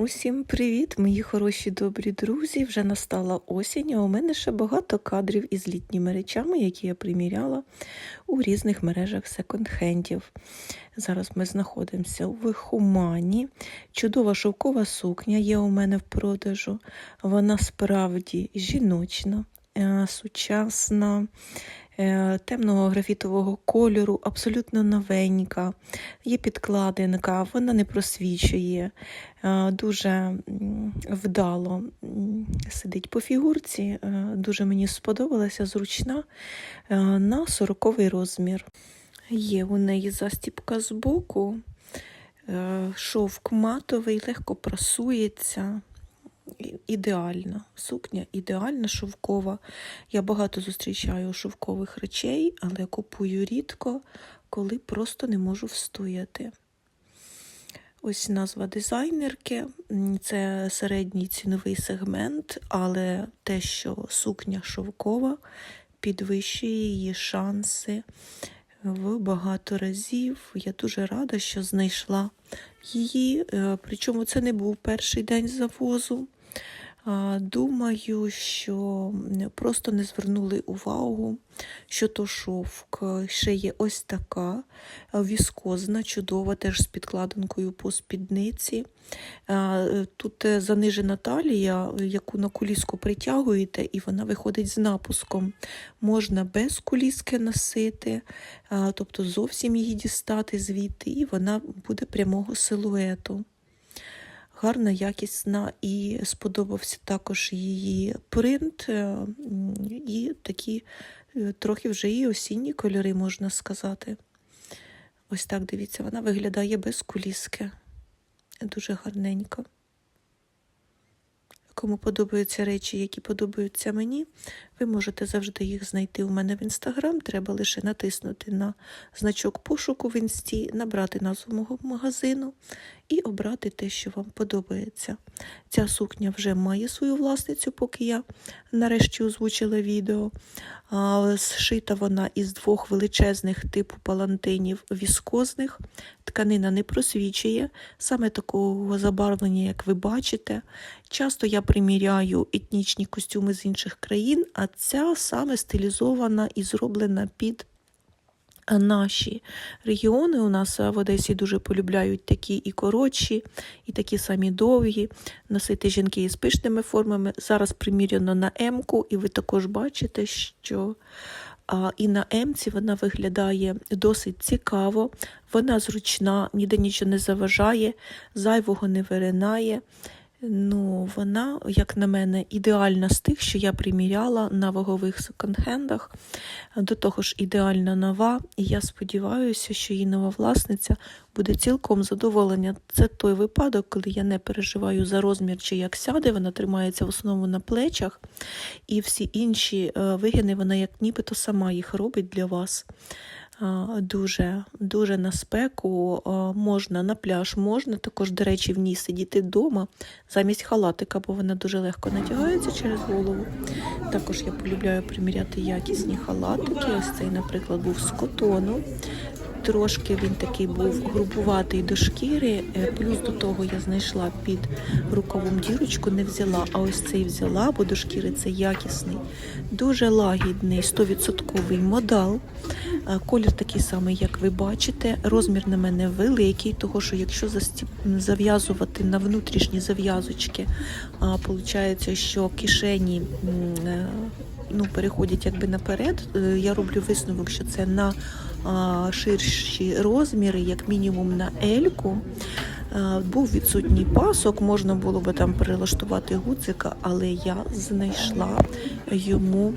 Усім привіт, мої хороші добрі друзі. Вже настала осінь, а у мене ще багато кадрів із літніми речами, які я приміряла у різних мережах секонд-хендів. Зараз ми знаходимося в Хумані. Чудова шовкова сукня є у мене в продажу. Вона справді жіночна, е, сучасна. Е, Темного графітового кольору, абсолютно новенька, є підкладинка, вона не просвічує, е, дуже вдало сидить по фігурці, е, дуже мені сподобалася, зручна на 40 розмір. Є у неї застіпка боку, шовк матовий, легко прасується. Ідеальна сукня, ідеальна шовкова. Я багато зустрічаю шовкових речей, але купую рідко, коли просто не можу встояти. Ось назва дизайнерки. Це середній ціновий сегмент, але те, що сукня шовкова, підвищує її шанси в багато разів. Я дуже рада, що знайшла її. Е, Причому це не був перший день завозу. Думаю, що просто не звернули увагу, що то шовк. Ще є ось така віскозна, чудова, теж з підкладинкою по спідниці. Е, Тут е, занижена талія, яку на куліску притягуєте, і вона виходить з напуском. Можна без куліски носити, тобто зовсім її дістати звідти, і вона буде прямого силуету гарна, якісна, і сподобався також її принт, е, і такі е, трохи вже і осінні кольори, можна сказати. Ось так дивіться, вона виглядає без куліски. Дуже гарненько. Кому подобаються речі, які подобаються мені, ви можете завжди їх знайти у мене в інстаграм. Треба лише натиснути на значок пошуку в інсті, набрати назву мого магазину і обрати те, що вам подобається. Ця сукня вже має свою власницю, поки я нарешті озвучила відео. Зшита вона із двох величезних типу палантинів віскозних. Тканина не просвічує, саме такого забарвлення, як ви бачите. Часто я приміряю етнічні костюми з інших країн, а ця саме стилізована і зроблена під наші регіони. У нас в Одесі дуже полюбляють такі і коротші, і такі самі довгі. Носити жінки із пишними формами. Зараз приміряно на М-ку, і ви також бачите, що і на М-ці вона виглядає досить цікаво. Вона зручна, ніде нічого не заважає, зайвого не виринає. Ну, вона, як на мене, ідеальна з тих, що я приміряла на вагових секонд-хендах. До того ж, ідеальна нова, і я сподіваюся, що її нова власниця буде цілком задоволення. Це той випадок, коли я не переживаю за розмір чи як сяде, вона тримається в основному на плечах, і всі інші е, вигини вона як нібито сама їх робить для вас. Дуже, дуже на спеку можна на пляж, можна також, до речі, в ній сидіти вдома замість халатика, бо вона дуже легко натягається через голову. Також я полюбляю приміряти якісні халатики. Ось цей, наприклад, був з котону. Трошки він такий був грубуватий до шкіри, е, плюс до того я знайшла під рукавом дірочку, не взяла, а ось цей взяла, бо до шкіри це якісний, дуже лагідний, 100% модал. Е, Колір такий самий, як ви бачите. Розмір на мене великий, того що якщо зав'язувати на внутрішні зав'язочки, виходить, що кишені е, ну, переходять якби наперед. Е, Я роблю висновок, що це на ширші розміри, як мінімум на ельку. Е, Був відсутній пасок, можна було би там перелаштувати гуцика, але я знайшла йому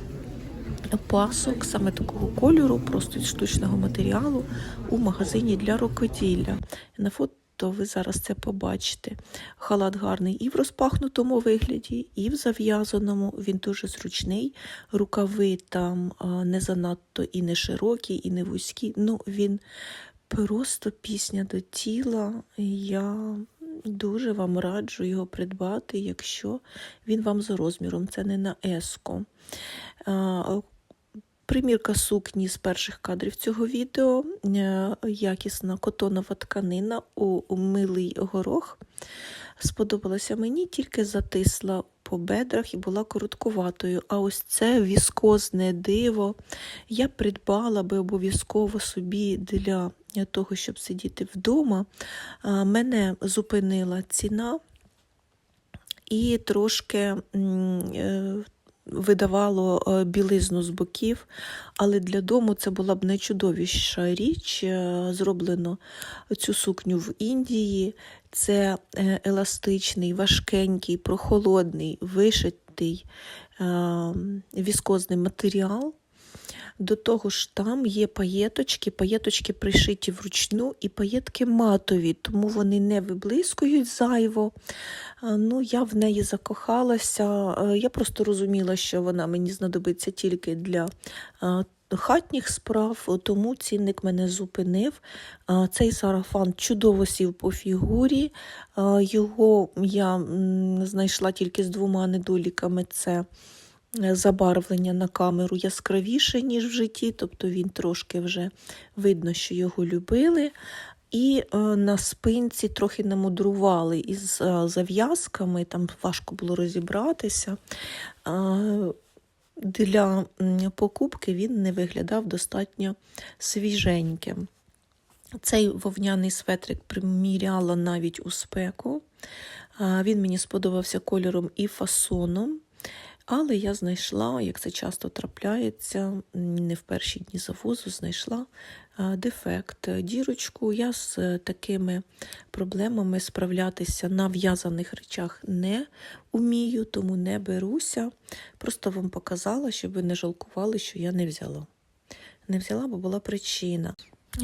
пасок саме такого кольору, просто штучного матеріалу у магазині для рукоділля. На фото ви зараз це побачите. Халат гарний і в розпахнутому вигляді, і в зав'язаному. Він дуже зручний. Рукави там не занадто і не широкі, і не вузькі. Ну, він просто пісня до тіла. Я дуже вам раджу його придбати, якщо він вам за розміром. Це не на еско. Примірка сукні з перших кадрів цього відео, е, якісна котонова тканина у милий горох. сподобалася мені, тільки затисла по бедрах і була короткуватою. А ось це віскозне диво я придбала би обов'язково собі для того, щоб сидіти вдома. Мене зупинила ціна і трошки е, видавало е, білизну з боків, але для дому це була б найчудовіша річ. Е, Зроблено цю сукню в Індії. Це е, еластичний, важкенький, прохолодний, вишитий е, віскозний матеріал. До того ж, там є паєточки, паєточки пришиті вручну і паєтки матові, тому вони не виблискують зайво. Ну, я в неї закохалася. Е, Я просто розуміла, що вона мені знадобиться тільки для хатніх справ, тому цінник мене зупинив. Цей сарафан чудово сів по фігурі. Його я знайшла тільки з двома недоліками. Це е, забарвлення на камеру яскравіше, ніж в житті, тобто він трошки вже видно, що його любили. І е, на спинці трохи намудрували із е, зав'язками, там важко було розібратися. Е, для покупки він не виглядав достатньо свіженьким. Цей вовняний светрик приміряла навіть у спеку. Він мені сподобався кольором і фасоном. Але я знайшла, як це часто трапляється, не в перші дні завозу знайшла дефект, е, дірочку. Я з е, такими проблемами справлятися на в'язаних речах не умію, тому не беруся. Просто вам показала, щоб ви не жалкували, що я не взяла. Не взяла, бо була причина.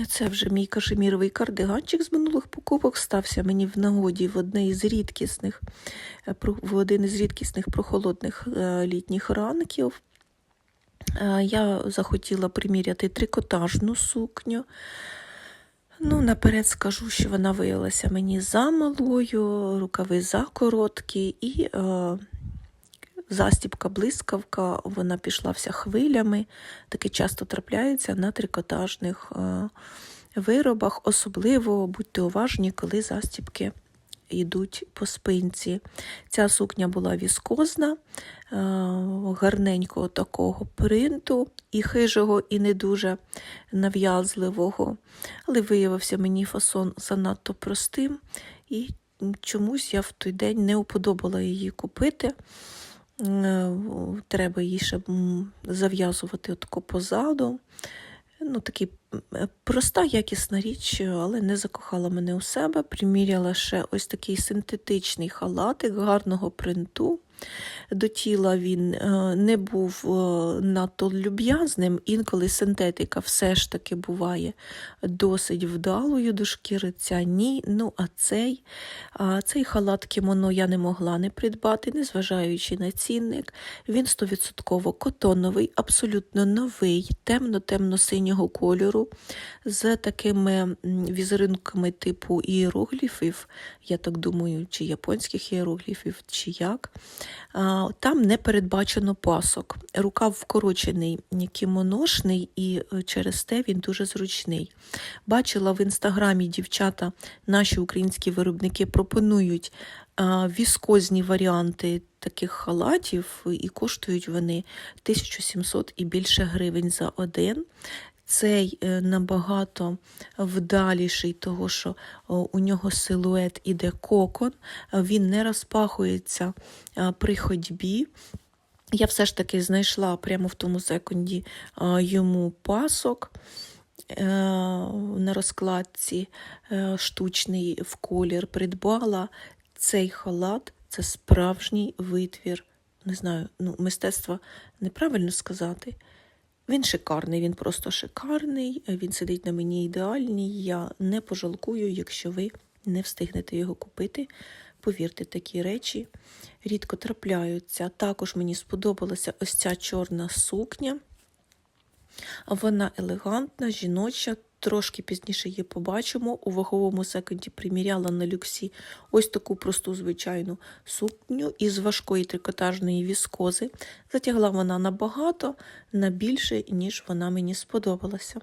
Це вже мій кашеміровий кардиганчик з минулих покупок стався мені в нагоді в одне із рідкісних, е, в один із рідкісних прохолодних е, літніх ранків. Е, Я захотіла приміряти трикотажну сукню. Ну, наперед скажу, що вона виявилася мені замалою, рукави закороткі, і застібка блискавка, вона пішла вся хвилями. Таке часто трапляється на трикотажних е, виробах. Особливо будьте уважні, коли застібки йдуть по спинці. Ця сукня була віскозна, е, гарненького такого принту, і хижого, і не дуже нав'язливого. Але виявився мені фасон занадто простим, і чомусь я в той день не уподобала її купити. Е, Треба її ще зав'язувати отако позаду. Ну, такий проста, якісна річ, але не закохала мене у себе. Приміряла ще ось такий синтетичний халатик гарного принту. До тіла він е, не був е, надто люб'язним. Інколи синтетика все ж таки буває досить вдалою до шкіри. Ця ні. Ну, а цей, а цей халат кімоно я не могла не придбати, незважаючи на цінник. Він 100% котоновий, абсолютно новий, темно-темно-синього кольору, з такими м, візерунками типу іерогліфів, я так думаю, чи японських іерогліфів, чи як. Там не передбачено пасок. Рукав вкорочений, кімоношний, і е, через те він дуже зручний. Бачила в інстаграмі дівчата, наші українські виробники пропонують віскозні варіанти таких халатів, і коштують вони 1700 і більше гривень за один. Цей е, набагато вдаліший, того що у нього силует іде кокон, він не розпахується при ходьбі. Я все ж таки знайшла прямо в тому секунді йому пасок е, на розкладці е, штучний в колір. Придбала цей халат, це справжній витвір. Не знаю, ну, мистецтва неправильно сказати. Він шикарний, він просто шикарний, він сидить на мені ідеальний. Я не пожалкую, якщо ви не встигнете його купити. Повірте, такі речі рідко трапляються. Також мені сподобалася ось ця чорна сукня. Вона елегантна, жіноча. Трошки пізніше її побачимо. У ваговому секунді приміряла на люксі ось таку просту звичайну сукню із важкої трикотажної віскози. Затягла вона набагато, на більше, ніж вона мені сподобалася.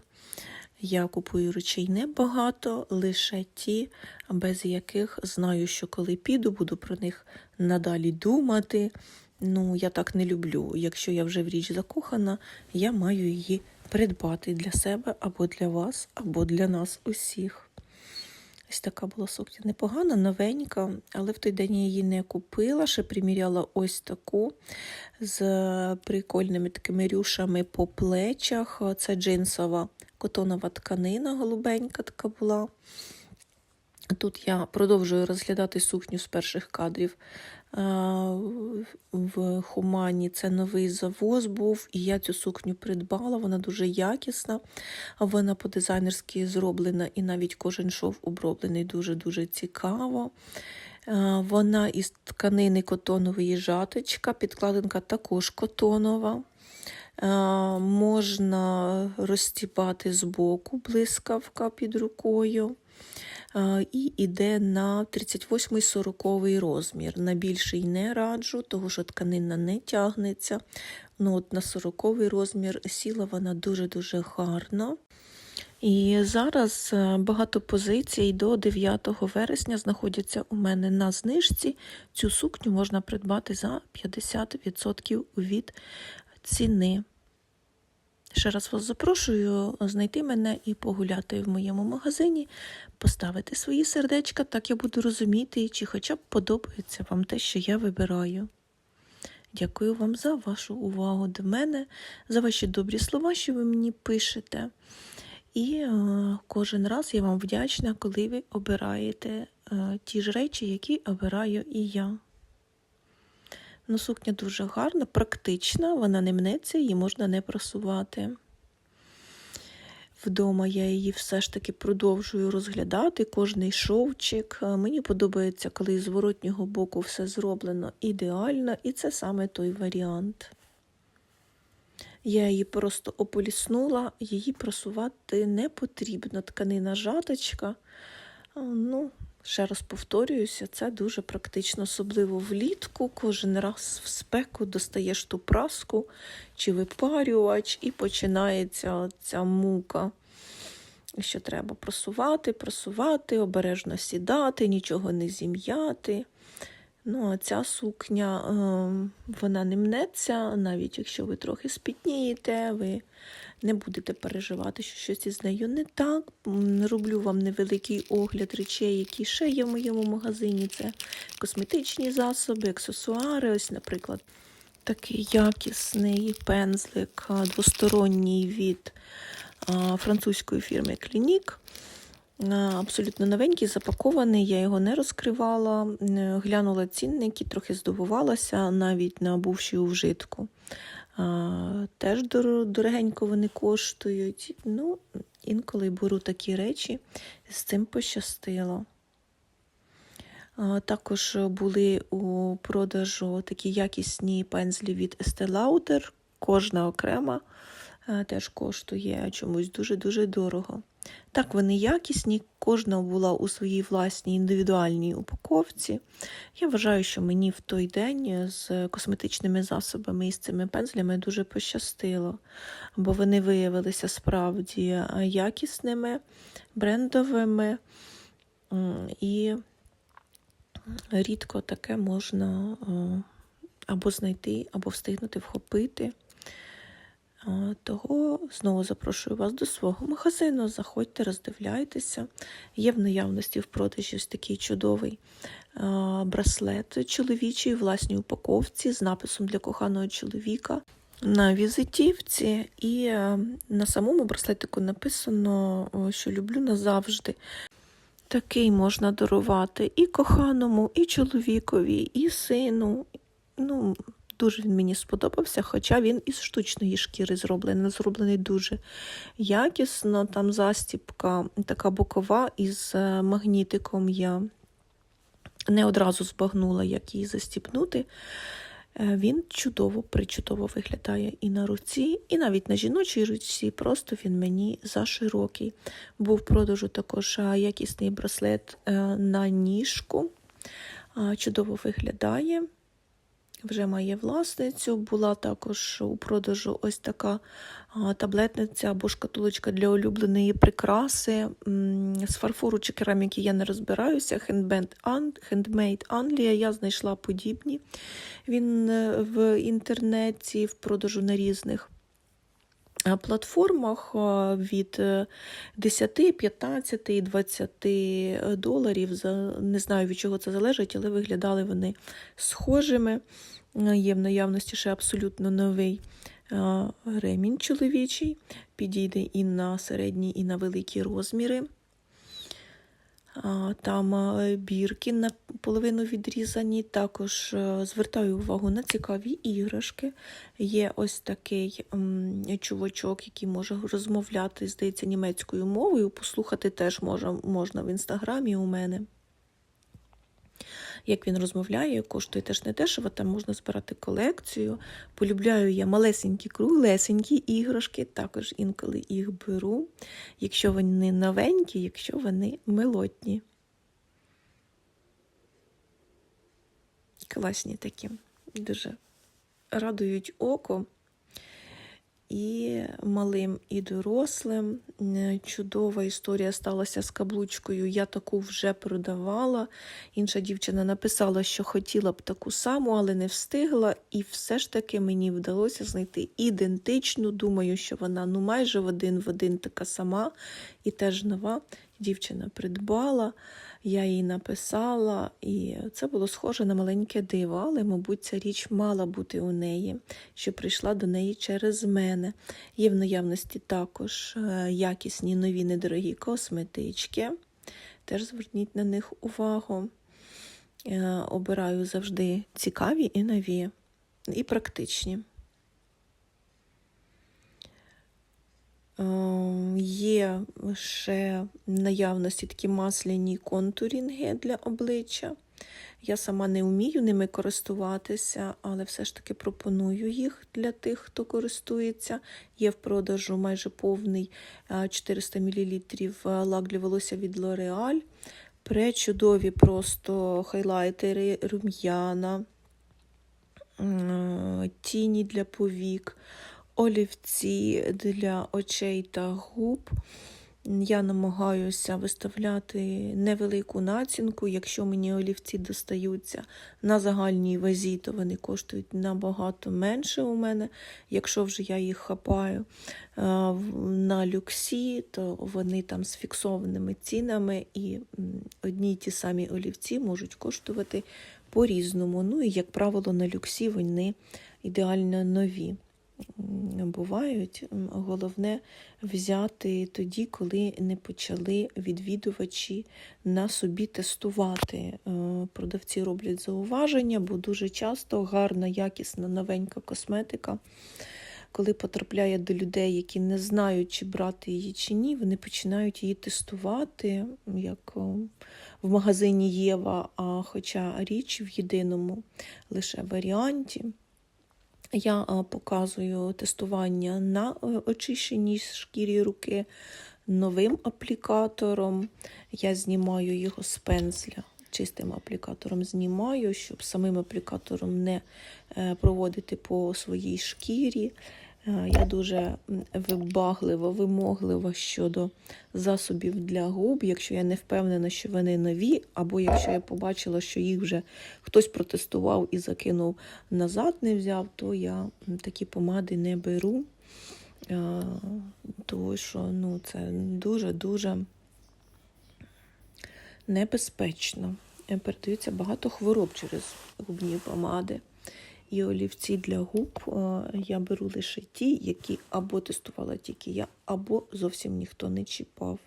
Я купую речей небагато, лише ті, без яких знаю, що коли піду, буду про них надалі думати. Ну, я так не люблю. Якщо я вже в річ закохана, я маю її придбати для себе або для вас, або для нас усіх. Ось така була сукня непогана, новенька, але в той день я її не купила, ще приміряла ось таку з прикольними такими рюшами по плечах. Це джинсова котонова тканина, голубенька така була. Тут я продовжую розглядати сукню з перших кадрів. В Хумані це новий завоз був, і я цю сукню придбала. Вона дуже якісна, вона по-дизайнерськи зроблена, і навіть кожен шов оброблений дуже-дуже цікаво. Вона із тканини котонової жаточка, підкладинка також котонова. Можна розстібати збоку блискавка під рукою. І йде на 38-40 розмір. На більший не раджу, тому що тканина не тягнеться. Ну, от На 40 розмір сіла вона дуже-дуже гарно. І зараз е, багато позицій до 9 вересня знаходяться у мене на знижці. Цю сукню можна придбати за 50% від ціни. Ще раз вас запрошую знайти мене і погуляти в моєму магазині, поставити свої сердечка, так я буду розуміти, чи хоча б подобається вам те, що я вибираю. Дякую вам за вашу увагу до мене, за ваші добрі слова, що ви мені пишете. І е, кожен раз я вам вдячна, коли ви обираєте е, ті ж речі, які обираю і я. Ну, сукня дуже гарна, практична, вона не мнеться, її можна не просувати. Вдома я її все ж таки продовжую розглядати, кожний шовчик. Мені подобається, коли з зворотнього боку все зроблено ідеально, і це саме той варіант. Я її просто ополіснула, її просувати не потрібно. Тканина жаточка. Ну, Ще раз повторююся, це дуже практично, особливо влітку. Кожен раз в спеку достаєш ту праску чи випарювач, і починається ця мука, що треба просувати, просувати, обережно сідати, нічого не зім'яти. Ну, а ця сукня, ем, вона не мнеться, навіть якщо ви трохи спітнієте, ви не будете переживати, що щось із нею не так. Роблю вам невеликий огляд речей, які ще є в моєму магазині. Це косметичні засоби, аксесуари. Ось, наприклад, такий якісний пензлик двосторонній від французької фірми Клінік. Абсолютно новенький, запакований, я його не розкривала, глянула цінники, трохи здивувалася, навіть набувши у вжитку. Теж дорогенько вони коштують. Ну, Інколи беру такі речі, з цим пощастило. Також були у продажу такі якісні пензлі від Estee Lauder, кожна окрема теж коштує чомусь дуже-дуже дорого. Так, вони якісні, кожна була у своїй власній індивідуальній упаковці. Я вважаю, що мені в той день з косметичними засобами і з цими пензлями дуже пощастило, бо вони виявилися справді якісними, брендовими і рідко таке можна або знайти, або встигнути вхопити. Того знову запрошую вас до свого магазину. Заходьте, роздивляйтеся. Є в наявності в продажі ось такий чудовий браслет чоловічий власній упаковці з написом для коханого чоловіка. На візитівці, і на самому браслетику написано, що люблю назавжди. Такий можна дарувати і коханому, і чоловікові, і сину. Ну, Дуже він мені сподобався, хоча він із штучної шкіри зроблений, зроблений дуже якісно. Там застіпка така бокова із е, магнітиком. Я не одразу збагнула, як її застіпнути. Е, він чудово, причудово виглядає і на руці, і навіть на жіночій руці, просто він мені заширокий. Був в продажу також е, якісний браслет на ніжку. Чудово виглядає вже має власницю. Була також у продажу ось така таблетниця або шкатулочка для улюбленої прикраси. З фарфору чи кераміки я не розбираюся. Handmade Ан- Англія. Я знайшла подібні. Він е, в інтернеті в продажу на різних платформах е, від е, 10, 15 і 20 доларів. Не знаю, від чого це залежить, але виглядали вони схожими. Е, Є в наявності ще абсолютно новий е, ремінь чоловічий. Підійде і на середні, і на великі розміри. Там бірки бірки наполовину відрізані. Також е, звертаю увагу на цікаві іграшки. Є ось такий чувачок, який може розмовляти, здається, німецькою мовою. Послухати теж можна в інстаграмі у мене. Як він розмовляє, коштує теж не дешево, там можна збирати колекцію. Полюбляю я малесенькі, круглесенькі іграшки, також інколи їх беру, якщо вони новенькі, якщо вони милотні. Класні такі, дуже радують око. І малим, і дорослим. Е, Чудова історія сталася з каблучкою. Я таку вже продавала. Інша дівчина написала, що хотіла б таку саму, але не встигла. І все ж таки мені вдалося знайти ідентичну. Думаю, що вона ну майже в один в один така сама і теж нова. Дівчина придбала, я їй написала, і це було схоже на маленьке диво, але, мабуть, ця річ мала бути у неї, що прийшла до неї через мене. Є в наявності також е, якісні нові недорогі косметички. Теж зверніть на них увагу. Е, Обираю завжди цікаві і нові, і практичні. Є ще наявності такі масляні контурінги для обличчя. Я сама не вмію ними користуватися, але все ж таки пропоную їх для тих, хто користується. Є в продажу майже повний е, 400 мл лак для волосся від L'Oreal. Пречудові просто хайлайтери, рум'яна, тіні для повік олівці для очей та губ. Я намагаюся виставляти невелику націнку. Якщо мені олівці достаються на загальній вазі, то вони коштують набагато менше у мене. Якщо вже я їх хапаю е, на люксі, то вони там з фіксованими цінами, і одні й ті самі олівці можуть коштувати по-різному. Ну і, як правило, на люксі вони ідеально нові бувають. Головне взяти тоді, коли не почали відвідувачі на собі тестувати. Е, Продавці роблять зауваження, бо дуже часто гарна, якісна, новенька косметика. Коли потрапляє до людей, які не знають, чи брати її чи ні, вони починають її тестувати, як в магазині Єва, а хоча річ в єдиному лише варіанті. Я показую тестування на е, очищеній шкірі руки новим аплікатором. Я знімаю його з пензля. Чистим аплікатором знімаю, щоб самим аплікатором не е, проводити по своїй шкірі. Е, Я дуже вибаглива, вимоглива щодо засобів для губ. Якщо я не впевнена, що вони нові, або якщо я побачила, що їх вже хтось протестував і закинув назад, не взяв, то я такі помади не беру. Е, Тому що ну, це дуже-дуже небезпечно. Е, Передаються багато хвороб через губні помади. І олівці для губ е, я беру лише ті, які або тестувала тільки я, або зовсім ніхто не чіпав.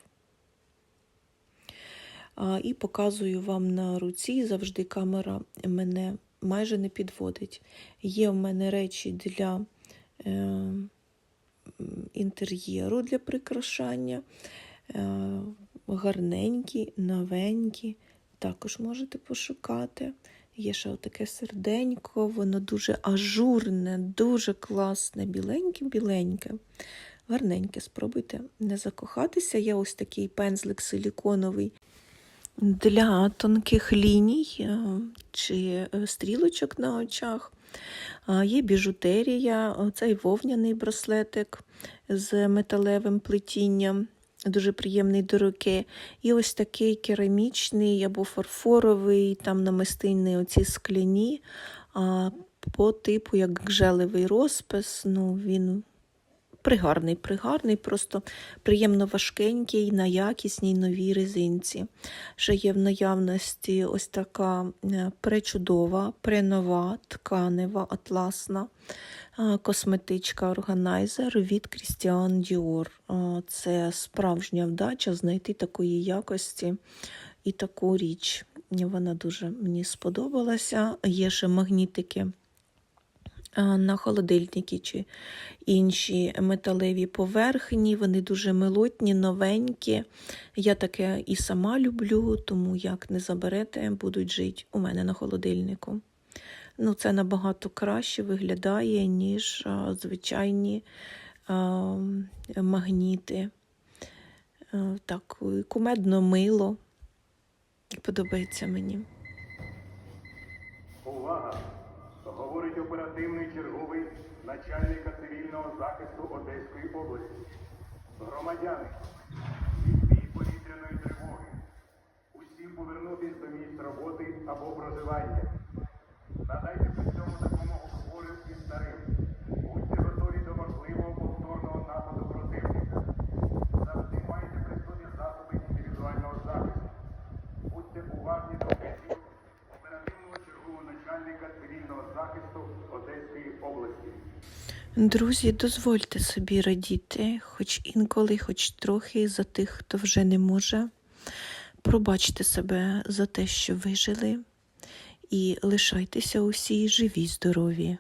І показую вам на руці. Завжди камера мене майже не підводить. Є в мене речі для е, інтер'єру для прикрашання. Е, гарненькі, новенькі. Також можете пошукати. Є ще таке серденько, воно дуже ажурне, дуже класне, біленьке-біленьке. Гарненьке, спробуйте не закохатися. Є ось такий пензлик силіконовий Для тонких ліній е, чи е, стрілочок на очах є біжутерія, цей вовняний браслетик з металевим плетінням, дуже приємний до руки. І ось такий керамічний або фарфоровий, там намистинний оці скляні, а, по типу як гжелевий розпис. Ну, він пригарний, пригарний, просто приємно важкенький на якісній новій резинці. Ще є в наявності ось така е, пречудова, пренова, тканева, атласна е, косметичка органайзер від Christian Dior. Е, Це справжня вдача знайти такої якості і таку річ. Вона дуже мені сподобалася. Є ще магнітики на холодильники чи інші металеві поверхні. Вони дуже милотні, новенькі. Я таке і сама люблю, тому як не заберете, будуть жити у мене на холодильнику. Ну, це набагато краще виглядає, ніж звичайні а, магніти. Так, кумедно мило. Подобається мені. Увага! Говорить оперативний черговий начальника цивільного захисту Одеської області. Громадяни, від дії повітряної тривоги. Усім повернутись до місць роботи або проживання. Надайте при цьому допомогу хворим і старим. Будьте готові до можливого повторного нападу противника. Завжди майте при собі засоби індивідуального захисту. Будьте уважні до вказів оперативного чергового начальника цивільного захисту Одеської області. Друзі, дозвольте собі радіти, хоч інколи, хоч трохи за тих, хто вже не може. Пробачте себе за те, що вижили, і лишайтеся усі живі, здорові.